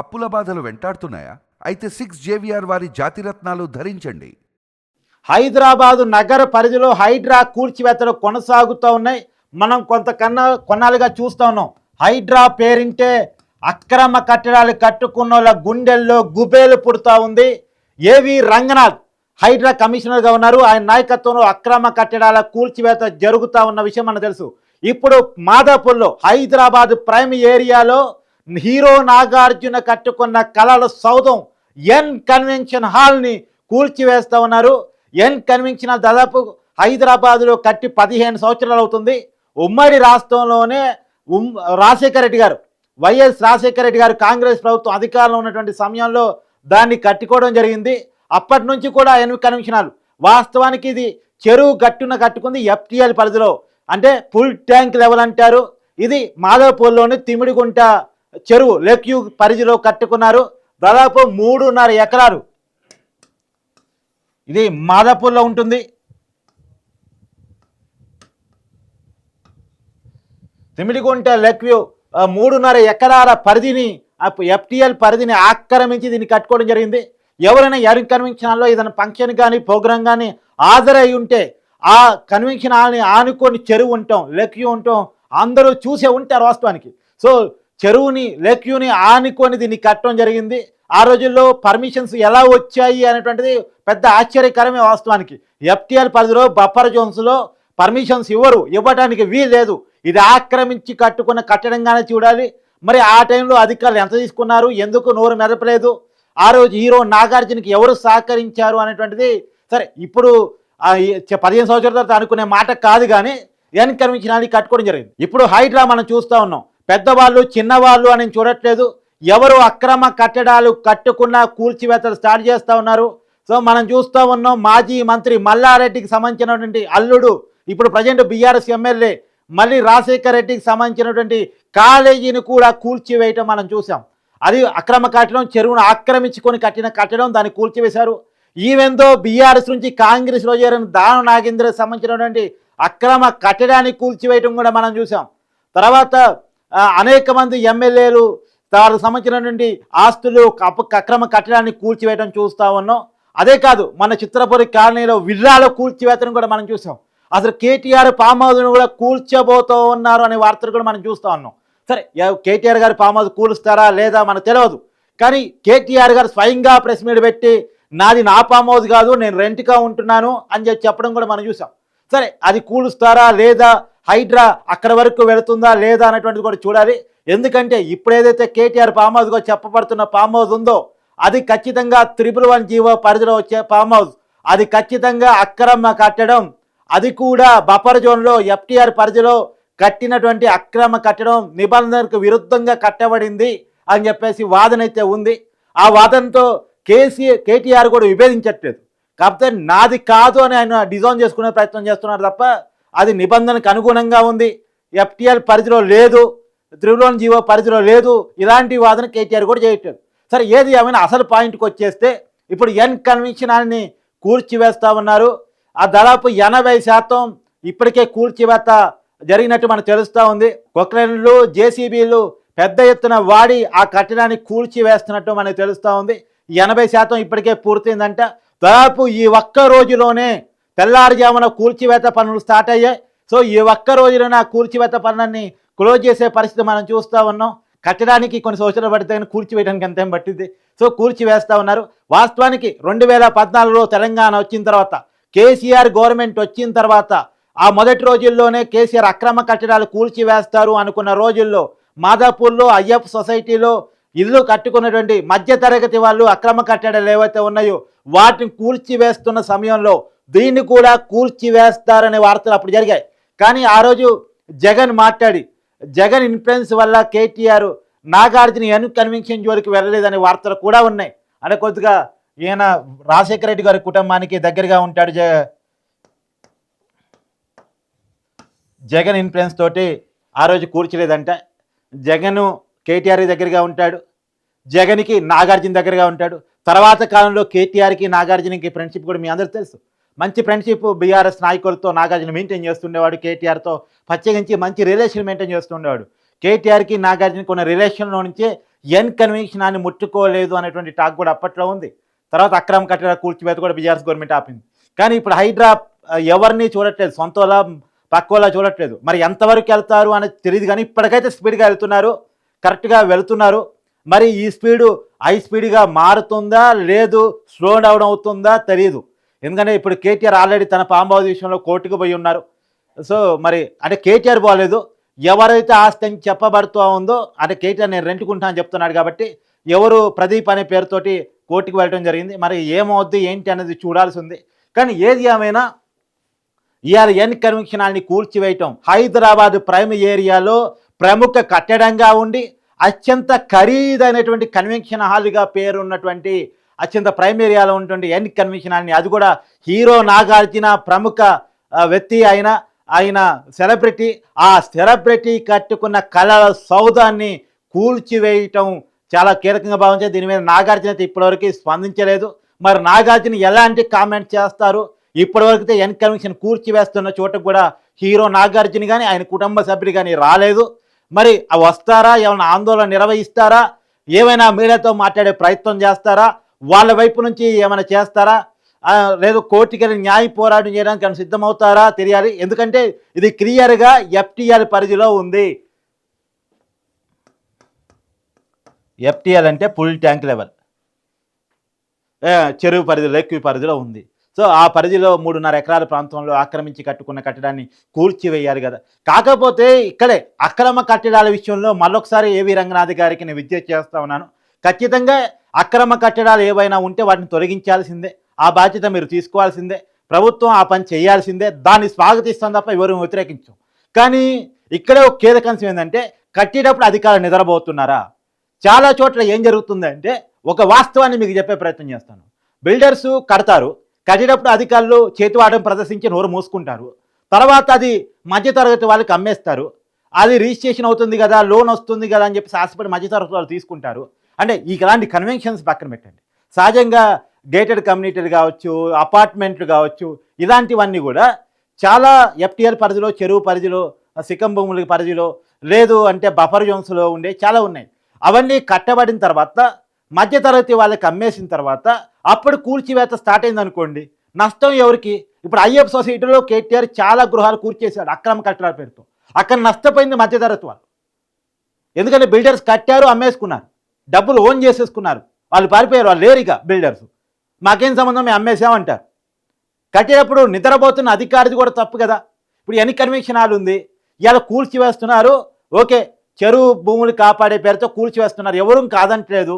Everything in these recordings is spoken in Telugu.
అప్పుల బాధలు వెంటాడుతున్నాయా? అయితే సిక్స్ జేవిఆర్ వారి జాతిరత్నాలు ధరించండి. హైదరాబాదు నగర పరిధిలో హైడ్రా కూల్చివేతలు కొనసాగుతూ ఉన్నాయి. మనం కొంతకన్నా కొన్నాళ్ళుగా చూస్తూ ఉన్నాం. హైడ్రా పేరింటే అక్రమ కట్టడాలు కట్టుకున్న వాళ్ళ గుండెల్లో గుబేలు పుడుతూ ఉంది. ఏవి రంగనాథ్ హైడ్రా కమిషనర్గా ఉన్నారు. ఆయన నాయకత్వంలో అక్రమ కట్టడాల కూల్చివేత జరుగుతూ ఉన్న విషయం మనకు తెలుసు. ఇప్పుడు మాదాపూర్లో హైదరాబాద్ ప్రైమ్ ఏరియాలో హీరో నాగార్జున కట్టుకున్న కళల సౌధం ఎన్ కన్వెన్షన్ హాల్ని కూల్చివేస్తూ ఉన్నారు. ఎన్ కన్వెన్షన్ హాల్ దాదాపు హైదరాబాద్లో కట్టి పదిహేను సంవత్సరాలు అవుతుంది. ఉమ్మడి రాష్ట్రంలోనే ఉమ్ రాజశేఖర రెడ్డి గారు వైఎస్ రాజశేఖర రెడ్డి గారు కాంగ్రెస్ ప్రభుత్వం అధికారంలో ఉన్నటువంటి సమయంలో దాన్ని కట్టుకోవడం జరిగింది. అప్పటి నుంచి కూడా ఎన్ కన్వెన్షన్ హాల్ వాస్తవానికి ఇది చెరువు గట్టున కట్టుకుంది ఎఫ్టీఎల్ పరిధిలో. అంటే ఫుల్ ట్యాంక్ లెవెల్ అంటారు. ఇది మాధవపూర్లోని తిమిడిగుంట చెరువు లెక్యూ పరిధిలో కట్టుకున్నారు. దాదాపు మూడున్నర ఎకరాలు ఇది మాదాపూర్లో ఉంటుంది. తిమిడిగుంట లెక్వ్యూ మూడున్నర ఎకరాల పరిధిని ఎఫ్టీఎల్ పరిధిని ఆక్రమించి దీన్ని కట్టుకోవడం జరిగింది. ఎవరైనా ఎవరి కన్వెన్షన్ హాల్లో ఏదైనా ఫంక్షన్ కానీ ప్రోగ్రామ్ కానీ హాజరై ఉంటే ఆ కన్వెన్షన్ హాల్ని ఆనుకొని చెరువు ఉంటాం లెక్యూ ఉంటాం అందరూ చూసే ఉంటారు వాస్తవానికి. సో చెరువుని లేక్యూని ఆనుకొని దీన్ని కట్టడం జరిగింది. ఆ రోజుల్లో పర్మిషన్స్ ఎలా వచ్చాయి అనేటువంటిది పెద్ద ఆశ్చర్యకరమే వాస్తవానికి. ఎఫ్టిఎల్ పరిధిలో బఫర్ జోన్స్లో పర్మిషన్స్ ఇవ్వరు ఇవ్వడానికి వీల్లేదు ఇది ఆక్రమించి కట్టుకున్న కట్టడంగానే చూడాలి. మరి ఆ టైంలో అధికారులు ఎంత తీసుకున్నారు? ఎందుకు నోరు మెదపలేదు? ఆ రోజు హీరో నాగార్జునకి ఎవరు సహకరించారు అనేటువంటిది సరే ఇప్పుడు పదిహేను సంవత్సరాల తర్వాత అనుకునే మాట కాదు కానీ ఎన్ కన్వెన్షన్ కట్టుకోవడం జరిగింది. ఇప్పుడు హైడ్రా మనం చూస్తూ ఉన్నాం. పెద్దవాళ్ళు చిన్నవాళ్ళు అని చూడట్లేదు. ఎవరు అక్రమ కట్టడాలు కట్టుకున్న కూల్చివేతలు స్టార్ట్ చేస్తూ ఉన్నారు. సో మనం చూస్తూ ఉన్నాం మాజీ మంత్రి మల్లారెడ్డికి సంబంధించినటువంటి అల్లుడు ఇప్పుడు ప్రజెంట్ బీఆర్ఎస్ ఎమ్మెల్యే మళ్ళీ రాజశేఖర్ రెడ్డికి సంబంధించినటువంటి కాలేజీని కూడా కూల్చివేయటం మనం చూసాం అది అక్రమ కట్టడం చెరువును ఆక్రమించుకొని కట్టిన కట్టడం దాన్ని కూల్చివేశారు. ఈవెందో బీఆర్ఎస్ నుంచి కాంగ్రెస్లో చేరిన దాన నాగేంద్రకు సంబంధించినటువంటి అక్రమ కట్టడాన్ని కూల్చివేయటం కూడా మనం చూసాం తర్వాత అనేక మంది ఎమ్మెల్యేలు తాను సంబంధించినటువంటి ఆస్తులు అక్రమ కట్టడాన్ని కూల్చివేయడం చూస్తూ ఉన్నాం. అదే కాదు మన చిత్రపురి కాలనీలో విల్లాలో కూల్చివేతను కూడా మనం చూసాం. అసలు కేటీఆర్ ఫామ్ హౌస్ను కూడా కూల్చబోతూ ఉన్నారు అనే వార్తలు కూడా మనం చూస్తూ ఉన్నాం. సరే కేటీఆర్ గారి ఫామ్ హౌస్ కూలుస్తారా లేదా మనకు తెలియదు కానీ కేటీఆర్ గారు స్వయంగా ప్రెస్ మీట్ పెట్టి నాది నా ఫామ్ హౌస్ కాదు నేను రెంట్గా ఉంటున్నాను అని చెప్పి చెప్పడం కూడా మనం చూసాం. సరే అది కూలుస్తారా లేదా? హైడ్రా అక్కడ వరకు వెళుతుందా లేదా అనేటువంటిది కూడా చూడాలి. ఎందుకంటే ఇప్పుడు ఏదైతే కేటీఆర్ ఫామ్ హౌస్గా చెప్పబడుతున్న ఫామ్ హౌస్ ఉందో అది ఖచ్చితంగా త్రిపుల్ వన్ జీవో పరిధిలో వచ్చే ఫామ్ హౌస్ అది ఖచ్చితంగా అక్రమ కట్టడం అది కూడా బఫర్ జోన్లో ఎఫ్టీఆర్ పరిధిలో కట్టినటువంటి అక్రమ కట్టడం నిబంధనలకు విరుద్ధంగా కట్టబడింది అని చెప్పేసి వాదన అయితే ఉంది. ఆ వాదనతో కేసీ కేటీఆర్ కూడా విభేదించట్లేదు. కాకపోతే నాది కాదు అని ఆయన డిజైన్ చేసుకునే ప్రయత్నం చేస్తున్నారు తప్ప అది నిబంధనకు అనుగుణంగా ఉంది. ఎఫ్టీఎల్ పరిధిలో లేదు. త్రిభువన్ జీవో పరిధిలో లేదు. ఇలాంటి వాదన కేటీఆర్ కూడా చేయట్లేదు. సరే ఏది ఏమైనా అసలు పాయింట్కి వచ్చేస్తే ఇప్పుడు ఎన్ కన్వెన్షనాన్ని కూల్చివేస్తా ఉన్నారు. ఆ దాదాపు ఎనభై శాతం ఇప్పటికే కూల్చివేత జరిగినట్టు మనకు తెలుస్తూ ఉంది. కొక్లైన్లు జేసీబీలు పెద్ద ఎత్తున వాడి ఆ కట్టడాన్ని కూల్చివేస్తున్నట్టు మనకు తెలుస్తూ ఉంది. ఎనభై శాతం ఇప్పటికే పూర్తయిందంట. దాదాపు ఈ ఒక్క రోజులోనే తెల్లారుజామున కూల్చివేత పనులు స్టార్ట్ అయ్యాయి. సో ఈ ఒక్క రోజులోనే ఆ కూల్చివేత పనులన్నీ క్లోజ్ చేసే పరిస్థితి మనం చూస్తూ ఉన్నాం. కట్టడానికి కొన్ని సంవత్సరాలు పడితే కానీ కూల్చివేయడానికి ఎంతేం పట్టింది సో కూల్చివేస్తూ ఉన్నారు. వాస్తవానికి రెండు వేల పద్నాలుగులో తెలంగాణ వచ్చిన తర్వాత కేసీఆర్ గవర్నమెంట్ వచ్చిన తర్వాత ఆ మొదటి రోజుల్లోనే కేసీఆర్ అక్రమ కట్టడాలు కూల్చివేస్తారు అనుకున్న రోజుల్లో మాదాపూర్లో అయ్యప్ప సొసైటీలో ఇల్లు కట్టుకున్నటువంటి మధ్యతరగతి వాళ్ళు అక్రమ కట్టడాలు ఏవైతే ఉన్నాయో వాటిని కూల్చివేస్తున్న సమయంలో దీన్ని కూడా కూల్చివేస్తారనే వార్తలు అప్పుడు జరిగాయి. కానీ ఆ రోజు జగన్ మాట్లాడి జగన్ ఇన్ఫ్లుయెన్స్ వల్ల కేటీఆర్ నాగార్జున ఎన్ కన్వెన్షన్ జోలికి వెళ్ళలేదనే వార్తలు కూడా ఉన్నాయి. అనే కొద్దిగా ఈయన రాజశేఖర రెడ్డి గారి కుటుంబానికి దగ్గరగా ఉంటాడు జగన్ ఇన్ఫ్లుయెన్స్ తోటి ఆ రోజు కూర్చలేదంట జగన్ కేటీఆర్ దగ్గరగా ఉంటాడు. జగన్కి నాగార్జున దగ్గరగా ఉంటాడు. తర్వాత కాలంలో కేటీఆర్కి నాగార్జునకి ఫ్రెండ్షిప్ కూడా మీ అందరికీ తెలుసు. మంచి ఫ్రెండ్షిప్ బీఆర్ఎస్ నాయకులతో నాగార్జున మెయింటైన్ చేస్తుండేవాడు కేటీఆర్తో ప్రత్యేకించి మంచి రిలేషన్ మెయింటైన్ చేస్తుండేవాడు. కేటీఆర్కి నాగార్జున కొన్ని రిలేషన్లో నుంచే ఎన్ కన్వెన్షన్ అని ముట్టుకోలేదు అనేటువంటి టాక్ కూడా అప్పట్లో ఉంది. తర్వాత అక్రమ కట్టడ కూల్చివేత కూడా బీఆర్ఎస్ గవర్నమెంట్ ఆపింది. కానీ ఇప్పుడు హైడ్రా ఎవరిని చూడట్లేదు సొంతలా పక్కోలా చూడట్లేదు. మరి ఎంతవరకు వెళ్తారు అనేది తెలియదు కానీ ఇప్పటికైతే స్పీడ్గా వెళ్తున్నారు. కరెక్ట్గా వెళ్తున్నారు. మరి ఈ స్పీడు హై స్పీడ్గా మారుతుందా లేదు స్లో డౌన్ అవుతుందా తెలియదు ఎందుకంటే ఇప్పుడు కేటీఆర్ ఆల్రెడీ తన పాంబావు విషయంలో కోర్టుకు పోయి ఉన్నారు. సో మరి అంటే కేటీఆర్ పోలేదు. ఎవరైతే ఆస్తి అని చెప్పబడుతూ ఉందో అంటే కేటీఆర్ నేను రెంట్కుంటా అని చెప్తున్నాడు కాబట్టి ఎవరు ప్రదీప్ అనే పేరుతోటి కోర్టుకు వెళ్ళడం జరిగింది. మరి ఏమవుద్ది ఏంటి అనేది చూడాల్సి ఉంది కానీ ఏది ఏమైనా ఇవాళ ఎన్ కన్వెన్షనాల్ని కూల్చివేయటం. హైదరాబాద్ ప్రైమ్ ఏరియాలో ప్రముఖ కట్టడంగా ఉండి అత్యంత ఖరీదైనటువంటి కన్వెన్షన్ హాల్గా పేరున్నటువంటి అత్యంత ప్రైమ్ ఏరియాలో ఉన్నటువంటి ఎన్ కన్వెన్షన్ హాల్ని అది కూడా హీరో నాగార్జున ప్రముఖ వ్యక్తి అయిన ఆయన సెలబ్రిటీ ఆ సెలబ్రిటీ కట్టుకున్న కళల సౌదాన్ని కూల్చివేయటం చాలా కీలకంగా భావించారు. దీని మీద నాగార్జున అయితే ఇప్పటివరకు స్పందించలేదు. మరి నాగార్జున ఎలాంటి కామెంట్ చేస్తారు? ఇప్పటివరకు అయితే ఎన్ కన్వెన్షన్ కూర్చివేస్తున్న చోట కూడా హీరో నాగార్జున కానీ ఆయన కుటుంబ సభ్యులు కానీ రాలేదు. మరి వస్తారా? ఏమైనా ఆందోళన నిర్వహిస్తారా? ఏమైనా మీడియాతో మాట్లాడే ప్రయత్నం చేస్తారా? వాళ్ళ వైపు నుంచి ఏమైనా చేస్తారా? లేదు కోర్టుకెళ్ళి న్యాయ పోరాటం చేయడానికి ఏమైనా సిద్ధమవుతారా? తెలియాలి. ఎందుకంటే ఇది క్లియర్గా ఎఫ్టీఆర్ పరిధిలో ఉంది. ఎఫ్టీఎల్ అంటే ఫుల్ ట్యాంక్ లెవెల్. చెరువు పరిధిలో ఎక్కువ పరిధిలో ఉంది. సో ఆ పరిధిలో మూడున్నర ఎకరాల ప్రాంతంలో ఆక్రమించి కట్టుకున్న కట్టడాన్ని కూల్చివేయాలి కదా. కాకపోతే ఇక్కడే అక్రమ కట్టడాల విషయంలో మళ్ళొకసారి ఏవి రంగనాథ్ గారికి నేను విద్య చేస్తా ఉన్నాను. ఖచ్చితంగా అక్రమ కట్టడాలు ఏవైనా ఉంటే వాటిని తొలగించాల్సిందే. ఆ బాధ్యత మీరు తీసుకోవాల్సిందే. ప్రభుత్వం ఆ పని చేయాల్సిందే. దాన్ని స్వాగతిస్తాం తప్ప ఎవరు వ్యతిరేకించం. కానీ ఇక్కడే ఒక కీలకంశం ఏంటంటే కట్టేటప్పుడు అధికారులు నిద్రపోతున్నారా? చాలా చోట్ల ఏం జరుగుతుందంటే ఒక వాస్తవాన్ని మీకు చెప్పే ప్రయత్నం చేస్తాను. బిల్డర్స్ కడతారు. కట్టేటప్పుడు అధికారులు చేతివాటం ప్రదర్శించి నోరు మూసుకుంటారు. తర్వాత అది మధ్యతరగతి వాళ్ళకి అమ్మేస్తారు. అది రిజిస్ట్రేషన్ అవుతుంది కదా లోన్ వస్తుంది కదా అని చెప్పి ఆశపడి మధ్యతరగతి వాళ్ళు తీసుకుంటారు. అంటే ఇలాంటి కన్వెన్షన్స్ పక్కన పెట్టండి. సహజంగా గేటెడ్ కమ్యూనిటీలు కావచ్చు అపార్ట్మెంట్లు కావచ్చు ఇలాంటివన్నీ కూడా చాలా ఎఫ్టీఆర్ పరిధిలో చెరువు పరిధిలో సిక్కం భూముల పరిధిలో లేదు అంటే బఫర్ జోన్స్లో ఉండే చాలా ఉన్నాయి. అవన్నీ కట్టబడిన తర్వాత మధ్యతరగతి వాళ్ళకి అమ్మేసిన తర్వాత అప్పుడు కూల్చివేత స్టార్ట్ అయింది అనుకోండి నష్టం ఎవరికి? ఇప్పుడు ఐఎఫ్ సొసైటీలో కేటీఆర్ చాలా గృహాలు కూర్చేశాడు అక్రమ కట్టడాల పేరుతో. అక్కడ నష్టపోయింది మధ్యతరగతి వాళ్ళు. ఎందుకంటే బిల్డర్స్ కట్టారు అమ్మేసుకున్నారు. డబ్బులు ఓన్ చేసేసుకున్నారు. వాళ్ళు పారిపోయారు వాళ్ళు లేరిక బిల్డర్స్ మాకేం సంబంధం? మేము అమ్మేసామంటారు కట్టేటప్పుడు నిద్రపోతున్న అధికారిది కూడా తప్పు కదా. ఇప్పుడు ఎన్ని కన్వెన్షన్ హాల్ ఉంది? ఇలా కూల్చివేస్తున్నారు ఓకే చెరువు భూములు కాపాడే పేరుతో కూల్చివేస్తున్నారు. ఎవరూ కాదంటలేదు.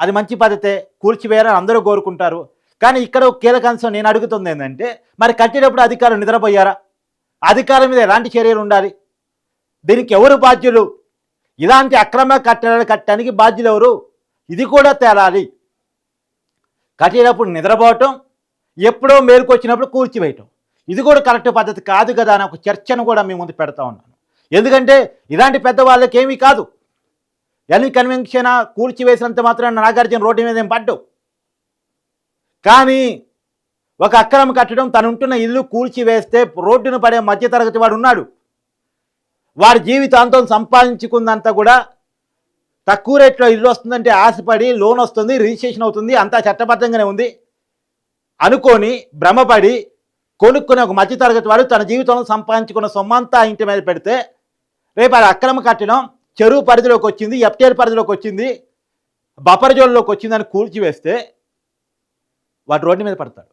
అది మంచి పద్ధతే కూల్చివేయాలని అందరూ కోరుకుంటారు. కానీ ఇక్కడ కీలక అంశం నేను అడుగుతుంది ఏంటంటే మరి కట్టేటప్పుడు అధికారులు నిద్రపోయారా? అధికారుల మీద ఎలాంటి చర్యలు ఉండాలి? దీనికి ఎవరు బాధ్యులు? ఇలాంటి అక్రమ కట్టడాలు కట్టడానికి బాధ్యులు ఎవరు? ఇది కూడా తేలాలి. కట్టేటప్పుడు నిద్రపోవటం ఎప్పుడో మేలుకొచ్చినప్పుడు కూల్చివేయటం. ఇది కూడా కరెక్ట్ పద్ధతి కాదు కదా అని ఒక చర్చను కూడా మీ ముందు పెడతా ఉన్నాను. ఎందుకంటే ఇలాంటి పెద్దవాళ్ళకి ఏమీ కాదు. ఎన్ని కన్వెన్షన్ కూల్చివేసినంత మాత్రం నాగార్జున రోడ్డు మీద ఏం పడ్డు? కానీ ఒక అక్రమ కట్టడం తనుంటున్న ఇల్లు కూల్చివేస్తే రోడ్డును పడే మధ్యతరగతి వాడు ఉన్నాడు. వారి జీవితాంతం సంపాదించుకుందంతా కూడా తక్కువ రేట్లో ఇల్లు వస్తుందంటే ఆశపడి లోన్ వస్తుంది రిజిస్ట్రేషన్ అవుతుంది అంతా చట్టబద్ధంగానే ఉంది అనుకొని భ్రమపడి కొనుక్కునే ఒక మధ్యతరగతి వాడు తన జీవితంలో సంపాదించుకున్న సొమ్మంతా ఇంటి మీద పెడితే రేపు అది అక్రమ కట్టడం చెరువు పరిధిలోకి వచ్చింది ఎఫ్టీఎల్ పరిధిలోకి వచ్చింది బఫర్ జోన్లోకి వచ్చిందని కూల్చివేస్తే వాడు రోడ్డు మీద పడతాడు.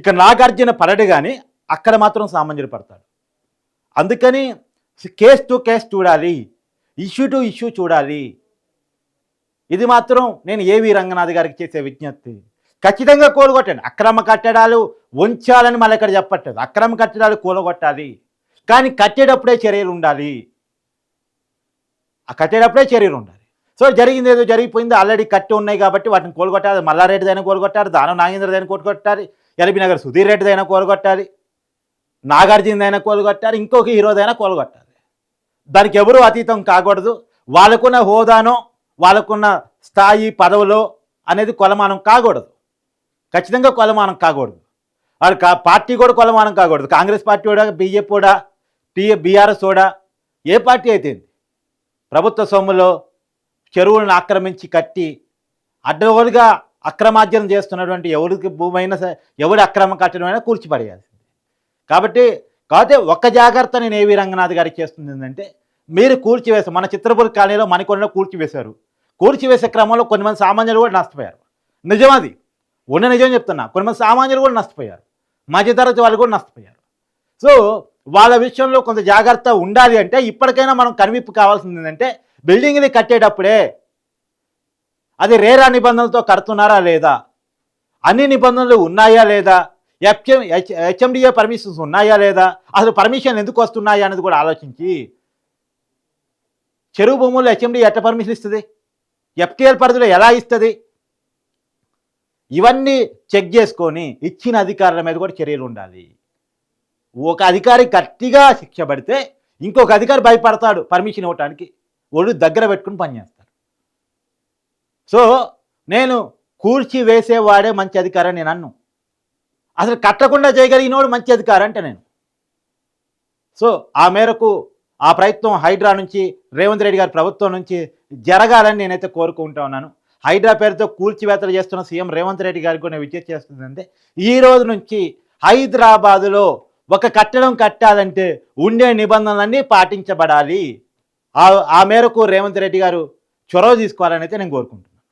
ఇక నాగార్జున పడడు కానీ అక్కడ మాత్రం సామాన్యుడు పడతాడు. అందుకని కేస్ టు కేస్ చూడాలి ఇష్యూ టు ఇష్యూ చూడాలి. ఇది మాత్రం నేను ఏవి రంగనాథ్ గారికి చేసే విజ్ఞప్తి. ఖచ్చితంగా కూలగొట్టండి. అక్రమ కట్టడాలు ఉంచాలని మళ్ళీ ఇక్కడ చెప్పట్లేదు. అక్రమ కట్టడాలు కూలగొట్టాలి. కానీ కట్టేటప్పుడే చర్యలు ఉండాలి. ఆ కట్టేటప్పుడే చర్యలు ఉండాలి. సో జరిగింది ఏదో జరిగిపోయింది ఆల్రెడీ కట్టి ఉన్నాయి కాబట్టి వాటిని కోలుగొట్టాలి మల్లారెడ్డిదైనా కోలుగొట్టాలి దానం నాగేంద్రదైనా కోలుగొట్టాలి ఎల్బీ నగర్ సుధీర్ రెడ్డిదైనా కోలుగొట్టాలి నాగార్జునదైనా కోలుగొట్టాలి ఇంకొక హీరోదైనా కోలుగొట్టాలి దానికి ఎవరూ అతీతం కాకూడదు. వాళ్ళకున్న హోదానో వాళ్ళకున్న స్థాయి పదవులో అనేది కొలమానం కాకూడదు. ఖచ్చితంగా కొలమానం కాకూడదు. వాళ్ళు కా పార్టీ కూడా కొలమానం కాకూడదు. కాంగ్రెస్ పార్టీ కూడా బీజేపీ కూడా టీ బీఆర్ఎస్ కూడా ఏ పార్టీ అయితే ప్రభుత్వ సొమ్ములో చెరువులను ఆక్రమించి కట్టి అడ్డగోలుగా అక్రమార్జనం చేస్తున్నటువంటి ఎవరికి భూమి అయినా సరే ఎవరి అక్రమ కట్టడమైనా కూర్చిపడేయాల్సింది కాబట్టి కాకపోతే ఒక్క జాగ్రత్త నేను ఏవి రంగనాథ్ గారికి చేస్తుంది ఏంటంటే మీరు కూల్చివేశారు మన చిత్రపూర్ కాలనీలో మణికొండలో కూల్చివేశారు. కూల్చివేసే క్రమంలో కొంతమంది సామాన్యులు కూడా నష్టపోయారు. నిజం అది. ఉన్న నిజం చెప్తున్నా. కొంతమంది సామాన్యులు కూడా నష్టపోయారు. మధ్యతరగతి వాళ్ళు కూడా నష్టపోయారు. సో వాళ్ళ విషయంలో కొంత జాగ్రత్త ఉండాలి అంటే ఇప్పటికైనా మనం కనువిప్పు కావాల్సింది ఏంటంటే బిల్డింగ్ని కట్టేటప్పుడే అది రేరా నిబంధనలతో కడుతున్నారా లేదా? అన్ని నిబంధనలు ఉన్నాయా లేదా? ఎఫ్ఎం హెచ్ఎండిఏ పర్మిషన్స్ ఉన్నాయా లేదా? అసలు పర్మిషన్ ఎందుకు వస్తున్నాయా అనేది కూడా ఆలోచించి చెరువు భూముల్లో హెచ్ఎండి ఎట్ట పర్మిషన్ ఇస్తుంది? ఎఫ్టీఎల్ పరిధిలో ఎలా ఇస్తుంది? ఇవన్నీ చెక్ చేసుకొని ఇచ్చిన అధికారుల మీద కూడా చర్యలు ఉండాలి. ఒక అధికారి గట్టిగా శిక్ష పడితే ఇంకొక అధికారి భయపడతాడు పర్మిషన్ ఇవ్వటానికి. ఒళ్ళు దగ్గర పెట్టుకుని పనిచేస్తాడు సో నేను కూల్చి వేసేవాడే మంచి అధికారం నేను అన్ను అసలు కట్టకుండా చేయగలిగినోడు మంచి అధికారం అంటే నేను. సో ఆ మేరకు ఆ ప్రయత్నం హైడ్రా నుంచి రేవంత్ రెడ్డి గారి ప్రభుత్వం నుంచి జరగాలని నేనైతే కోరుకుంటా ఉన్నాను. హైడ్రా పేరుతో కూల్చివేతలు చేస్తున్న సీఎం రేవంత్ రెడ్డి గారికి కూడా విజ్ఞప్తి చేస్తుందంటే ఈ రోజు నుంచి హైదరాబాదులో ఒక కట్టడం కట్టాలంటే ఉండే నిబంధనలన్నీ పాటించబడాలి. ఆ ఆ మేరకు రేవంత్ రెడ్డి గారు చొరవ తీసుకోవాలని అయితే నేను కోరుకుంటున్నాను.